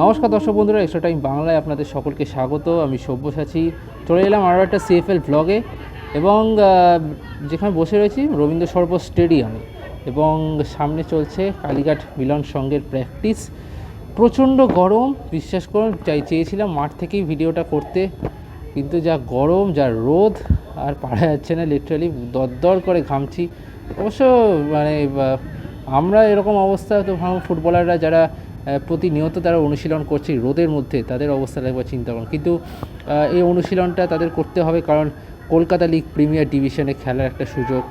নমস্কার দর্শক বন্ধুরা এক্সট্রা টাইম বাংলায় আপনাদের সকলকে স্বাগত। আমি সব্যসাচী। চলে এলাম আরও একটা সিএফএল ব্লগে এবং যেখানে বসে রয়েছি রবীন্দ্র সরোবর স্টেডিয়ামে এবং সামনে চলছে কালীঘাট মিলন সংঘের প্র্যাকটিস প্রচণ্ড গরম, বিশ্বাস করুন, চাই চেয়েছিলাম মাঠ থেকেই ভিডিওটা করতে, কিন্তু যা গরম, যা রোদ, আর পারা যাচ্ছে না লিটারালি দরদর করে ঘামছি। অবশ্য মানে আমরা এরকম অবস্থা তো ফুটবলাররা যারা প্রতিনিয়ত তারা অনুশীলন করছে রোদের মধ্যে তাদের অবস্থাটা একবার চিন্তা করুন কিন্তু এই অনুশীলনটা তাদের করতে হবে কারণ কলকাতা লিগ প্রিমিয়ার ডিভিশনে খেলার একটা সুযোগ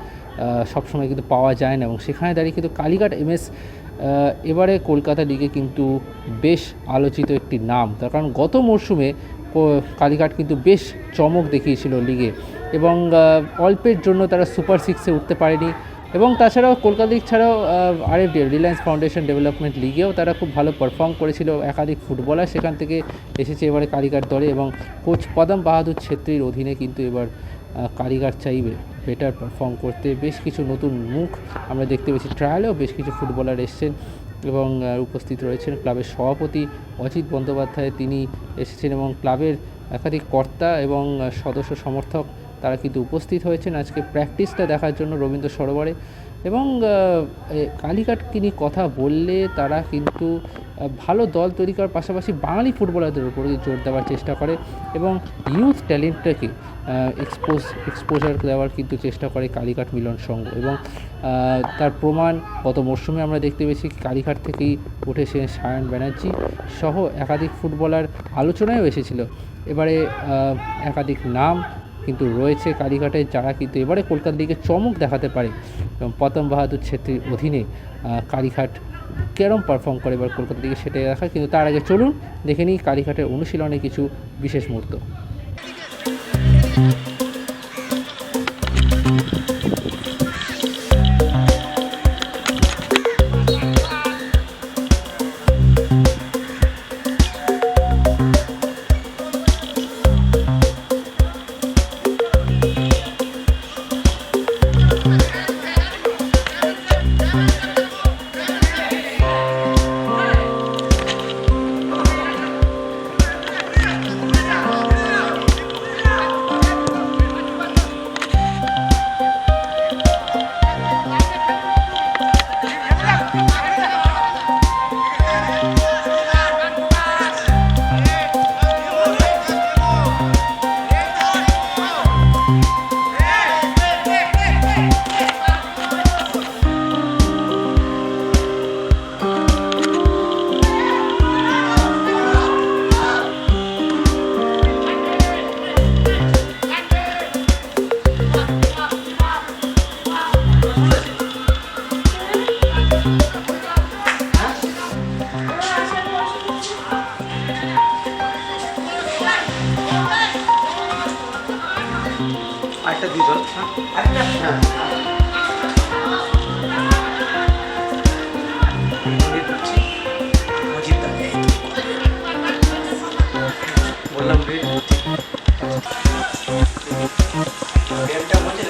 সবসময় কিন্তু পাওয়া যায় না। এবং সেখানে দাঁড়িয়ে কিন্তু কালীঘাট এমএস এবারে কলকাতা লিগে কিন্তু বেশ আলোচিত একটি নাম। তার কারণ গত মরশুমে কালীঘাট কিন্তু বেশ চমক দেখিয়েছিল লিগে। এবং অল্পের জন্য তারা সুপার সিক্সে উঠতে পারেনি। এবং তাছাড়াও কলকাতা লিগ ছাড়াও আরএফডি রিলায়েন্স ফাউন্ডেশন ডেভেলপমেন্ট লিগেও তারা খুব ভালো পারফর্ম করেছিল। একাধিক ফুটবলার সেখান থেকে এসেছে এবারে কালীঘাট দলে এবং কোচ পদম বাহাদুর ছেত্রীর অধীনে কিন্তু এবার কালীঘাট চাইবে বেটার পারফর্ম করতে। বেশ কিছু নতুন মুখ আমরা দেখতে পেয়েছি। ট্রায়ালেও বেশ কিছু ফুটবলার এসছেন এবং উপস্থিত রয়েছেন। ক্লাবের সভাপতি অজিত বন্দ্যোপাধ্যায়, তিনি এসেছেন এবং ক্লাবের একাধিক কর্তা এবং সদস্য সমর্থক তারা কিন্তু উপস্থিত হয়েছেন। আজকে প্র্যাকটিসটা দেখার জন্য রবীন্দ্র সরোবরে এবং কালীঘাটকে নিয়ে কথা বললে তারা কিন্তু ভালো দল তৈরি করার পাশাপাশি বাঙালি ফুটবলারদের উপরে জোর দেওয়ার চেষ্টা করে এবং ইউথ ট্যালেন্টটাকে এক্সপোজ এক্সপোজার দেওয়ার কিন্তু চেষ্টা করে কালীঘাট মিলন সংঘ এবং তার প্রমাণ গত মরশুমে আমরা দেখতে পেয়েছি কালীঘাট থেকেই উঠেছে সায়ন ব্যানার্জি সহ একাধিক ফুটবলার আলোচনায়ও এসেছিল। এবারে একাধিক নাম কিন্তু রয়েছে কালীঘাটে যারা কিন্তু এবারে কলকাতার দিকে চমক দেখাতে পারে। এবং পতম বাহাদুর ছেত্রীর অধীনে কালীঘাট কেরম পারফর্ম করে এবার কলকাতার দিকে সেটাই দেখা কিন্তু তার আগে চলুন দেখে নিই কালীঘাটের অনুশীলনে কিছু বিশেষ মুহূর্ত। আরেকটা দিয়ে দাও হ্যাঁ বললাম রে গেমটা বলছে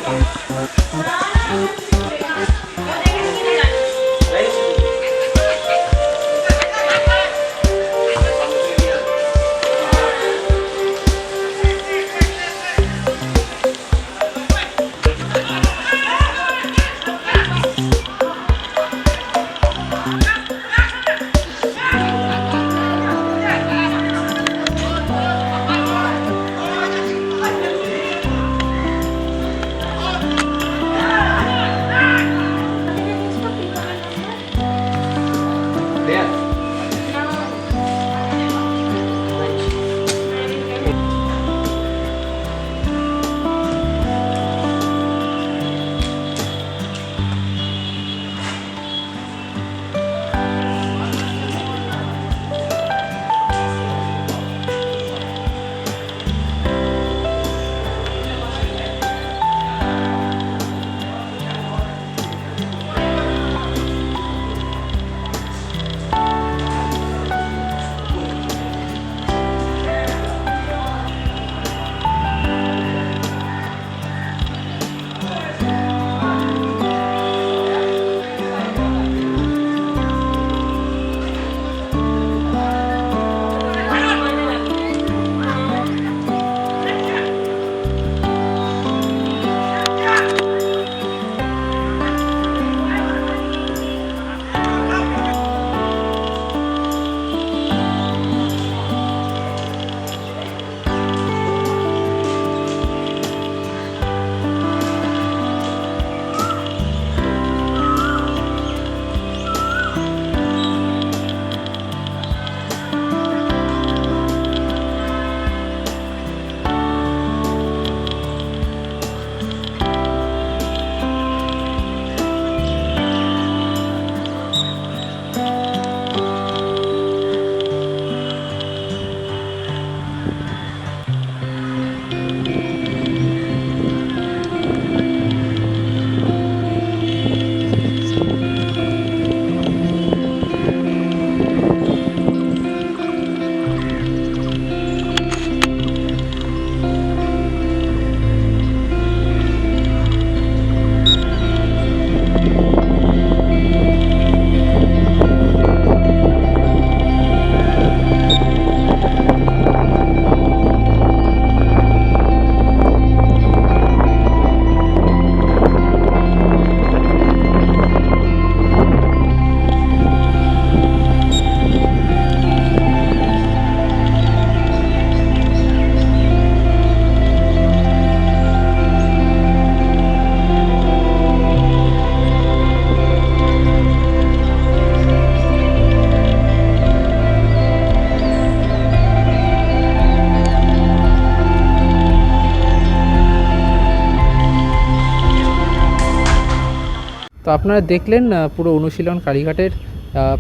আপনারা দেখলেন পুরো অনুশীলন কালীঘাটের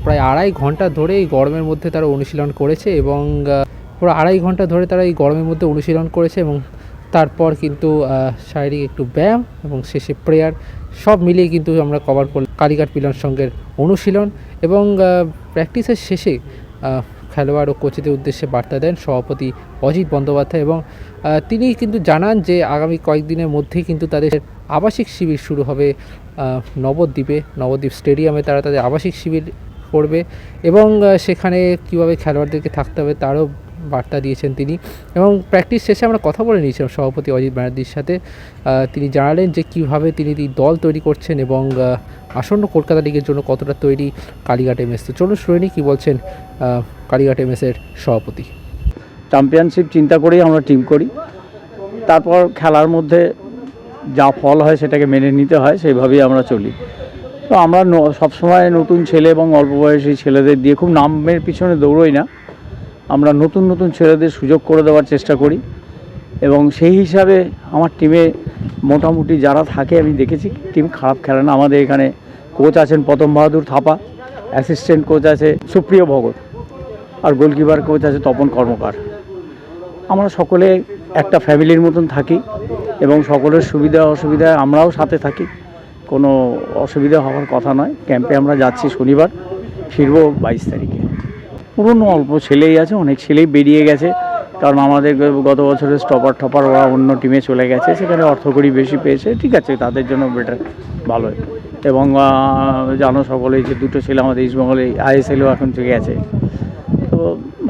প্রায় আড়াই ঘণ্টা ধরে এই গরমের মধ্যে তারা অনুশীলন করেছে এবং পুরো আড়াই ঘণ্টা ধরে তারা এই গরমের মধ্যে অনুশীলন করেছে এবং তারপর কিন্তু শারীরিক একটু ব্যায়াম এবং শেষে প্রেয়ার সব মিলিয়ে কিন্তু আমরা কভার করলাম কালীঘাট মিলন সঙ্গের অনুশীলন এবং প্র্যাকটিসের শেষে খেলোয়াড় ও কোচেদের উদ্দেশ্যে বার্তা দেন সভাপতি অজিত বন্দ্যোপাধ্যায় এবং তিনি কিন্তু জানান যে আগামী কয়েকদিনের মধ্যেই কিন্তু তাদের আবাসিক শিবির শুরু হবে নবদ্বীপে, নবদ্বীপ স্টেডিয়ামে তারা তাদের আবাসিক শিবির করবে এবং সেখানে কীভাবে খেলোয়াড়দেরকে থাকতে হবে তারও বার্তা দিয়েছেন তিনি। এবং প্র্যাকটিস শেষে আমরা কথা বলে নিয়েছিলাম সভাপতি অজিত ব্যানার্জির সাথে। তিনি জানালেন যে কীভাবে তিনি দল তৈরি করছেন এবং আসন্ন কলকাতা লিগের জন্য কতটা তৈরি কালীঘাট এমএস তো চলুন শুনে কী বলছেন কালীঘাট এমএসের সভাপতি। চ্যাম্পিয়নশিপ চিন্তা করেই আমরা টিম করি। তারপর খেলার মধ্যে যা ফল হয় সেটাকে মেনে নিতে হয়, সেইভাবেই আমরা চলি। তো আমরা সবসময় নতুন ছেলে এবং অল্প বয়সী ছেলেদের দিয়ে খুব নামের পিছনে দৌড়ই না। আমরা নতুন নতুন ছেলেদের সুযোগ করে দেওয়ার চেষ্টা করি। এবং সেই হিসাবে আমার টিমে মোটামুটি যারা থাকে, আমি দেখেছি টিম খারাপ খেলে না। আমাদের এখানে কোচ আছেন প্রথম বাহাদুর থাপা অ্যাসিস্ট্যান্ট কোচ আছে সুপ্রিয় ভগত আর গোলকিপার কোচ আছে তপন কর্মকার। আমরা সকলে একটা ফ্যামিলির মতন থাকি এবং সকলের সুবিধা অসুবিধায় আমরাও সাথে থাকি। কোনো অসুবিধা হওয়ার কথা নয়। ক্যাম্পে আমরা যাচ্ছি শনিবার, ফিরবো বাইশ তারিখে। পুরনো অল্প ছেলেই আছে, অনেক ছেলেই বেরিয়ে গেছে। কারণ আমাদের গত বছরের স্টপার টপার ওরা অন্য টিমে চলে গেছে, সেখানে অর্থকরী বেশি পেয়েছে। ঠিক আছে, তাদের জন্য বেটার ভালো। এবং জানো সকলেই যে দুটো ছেলে আমাদের ইস্টবেঙ্গলে আইএসএলও এখন চলে গেছে তো,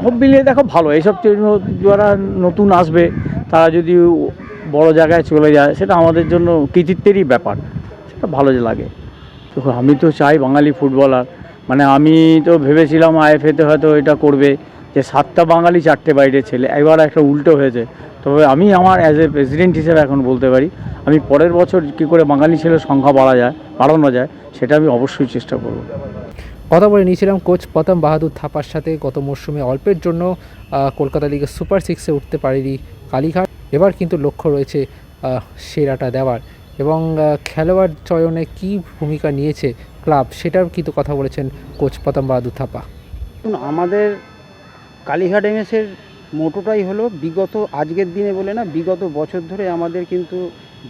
সব মিলিয়ে দেখো ভালো, এইসব যারা নতুন আসবে, তারা যদি বড় জায়গায় চলে যায়, সেটা আমাদের জন্য কৃতিত্বেরই ব্যাপার। সেটা ভালো লাগে। দেখো, আমি তো চাই বাঙালি ফুটবলার মানে আমি তো ভেবেছিলাম আইএফএতে হয়তো এটা করবে যে সাতটা বাঙালি, চারটে বাইরের ছেলে এবার একটা উল্টো হয়েছে। তবে আমি আমার অ্যাজ এ প্রেসিডেন্ট হিসেবে এখন বলতে পারি, আমি পরের বছর কী করে বাঙালি ছেলের সংখ্যা বাড়া যায়, বাড়ানো যায়, সেটা আমি অবশ্যই চেষ্টা করব। কথা বলে নিয়েছিলাম কোচ প্রথম বাহাদুর থাপার সাথে গত মরশুমে অল্পের জন্য কলকাতা লিগের সুপার সিক্সে উঠতে পারেনি কালীঘাট। এবার কিন্তু লক্ষ্য রয়েছে সেরাটা দেওয়ার। এবং খেলোয়াড় চয়নে কী ভূমিকা নিয়েছে ক্লাব সেটার কিন্তু কথা বলেছেন কোচ প্রথম বাহাদুর থাপা আমাদের কালীঘাট এমএসের মোটোটাই হলো বিগত, আজকের দিনে বলে না, বিগত বছর ধরে আমাদের কিন্তু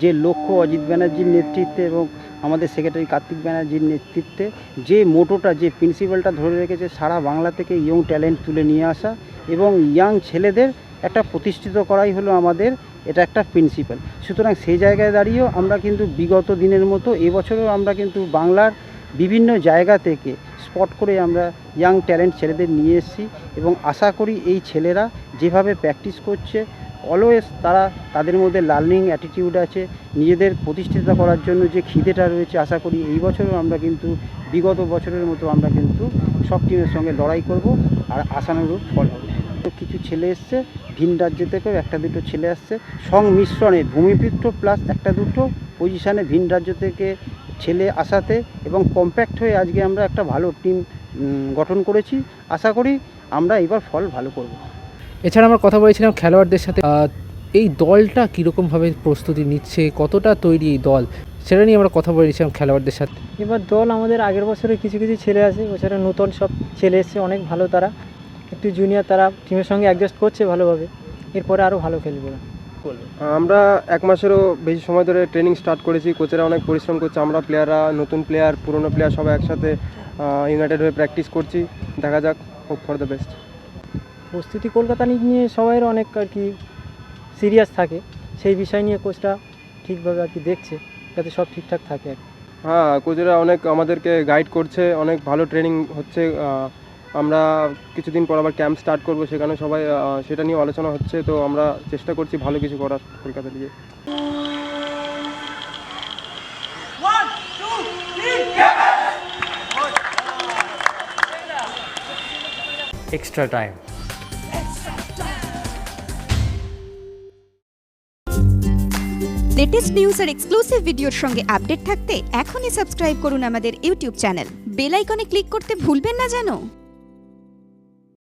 যে লক্ষ্য অজিত ব্যানার্জির নেতৃত্বে এবং আমাদের সেক্রেটারি কার্তিক ব্যানার্জির নেতৃত্বে যে মোটোটা, যে প্রিন্সিপালটা ধরে রেখেছে সারা বাংলা থেকে ইয়ং ট্যালেন্ট তুলে নিয়ে আসা এবং ইয়াং ছেলেদের একটা প্রতিষ্ঠিত করাই হলো আমাদের এটা একটা প্রিন্সিপাল। সুতরাং সেই জায়গায় দাঁড়িয়েও আমরা কিন্তু বিগত দিনের মতো, এবছরও আমরা কিন্তু বাংলার বিভিন্ন জায়গা থেকে স্পট করে আমরা ইয়াং ট্যালেন্ট ছেলেদের নিয়ে এসেছি এবং আশা করি এই ছেলেরা যেভাবে প্র্যাকটিস করছে অলওয়েজ তারা তাদের মধ্যে লার্নিং অ্যাটিটিউড আছে, নিজেদের প্রতিষ্ঠিত করার জন্য যে খিদেটা রয়েছে, আশা করি এই বছরও আমরা কিন্তু, বিগত বছরের মতো আমরা কিন্তু সব টিমের সঙ্গে লড়াই করব আর আশানুরূপ ফল হবে। তো কিছু ছেলে এসছে, ভিন রাজ্য থেকেও একটা দুটো ছেলে আসছে, সংমিশ্রণে ভূমিপুত্র প্লাস একটা দুটো পজিশানে ভিন রাজ্য থেকে ছেলে আসাতে এবং কম্প্যাক্ট হয়ে আজকে আমরা একটা ভালো টিম গঠন করেছি। আশা করি আমরা এবার ফল ভালো করব। এছাড়া আমরা কথা বলেছিলাম খেলোয়াড়দের সাথে এই দলটা কীরকমভাবে প্রস্তুতি নিচ্ছে কতটা তৈরি এই দল সেটা নিয়ে আমরা কথা বলেছিলাম খেলোয়াড়দের সাথে। এবার দল আমাদের আগের বছরে কিছু কিছু ছেলে আছে বছরে নতুন সব ছেলে এসছে অনেক ভালো তারা। একটু জুনিয়র তারা টিমের সঙ্গে অ্যাডজাস্ট করছে ভালোভাবে এরপরে আরও ভালো খেলবে আমরা এক মাসেরও বেশি সময় ধরে ট্রেনিং স্টার্ট করেছি। কোচেরা অনেক পরিশ্রম করছে আমরা প্লেয়াররা নতুন প্লেয়ার পুরনো প্লেয়ার সবাই একসাথে ইউনাইটেড হয়ে প্র্যাকটিস করছি। দেখা যাক হোপ ফর দ্য বেস্ট প্রস্তুতি কলকাতা নিয়ে সবাইয়ের অনেক আর কি সিরিয়াস থাকে। সেই বিষয় নিয়ে কোচটা ঠিকভাবে আর কি দেখছে যাতে সব ঠিকঠাক থাকে আর কি। হ্যাঁ কোচেরা অনেক আমাদেরকে গাইড করছে অনেক ভালো ট্রেনিং হচ্ছে আমরা কিছুদিন পর আবার ক্যাম্প স্টার্ট করব সেখানে সবাই সেটা নিয়ে আলোচনা হচ্ছে তো আমরা চেষ্টা করছি ভালো কিছু করার কলকাতা লিগে এক্সট্রা টাইম লেটেস্ট নিউজ আর এক্সক্লুসিভ ভিডিওর সঙ্গে আপডেট থাকতে এখনই সাবস্ক্রাইব করুন আমাদের ইউটিউব চ্যানেল বেল আইকনে ক্লিক করতে ভুলবেন না যেন।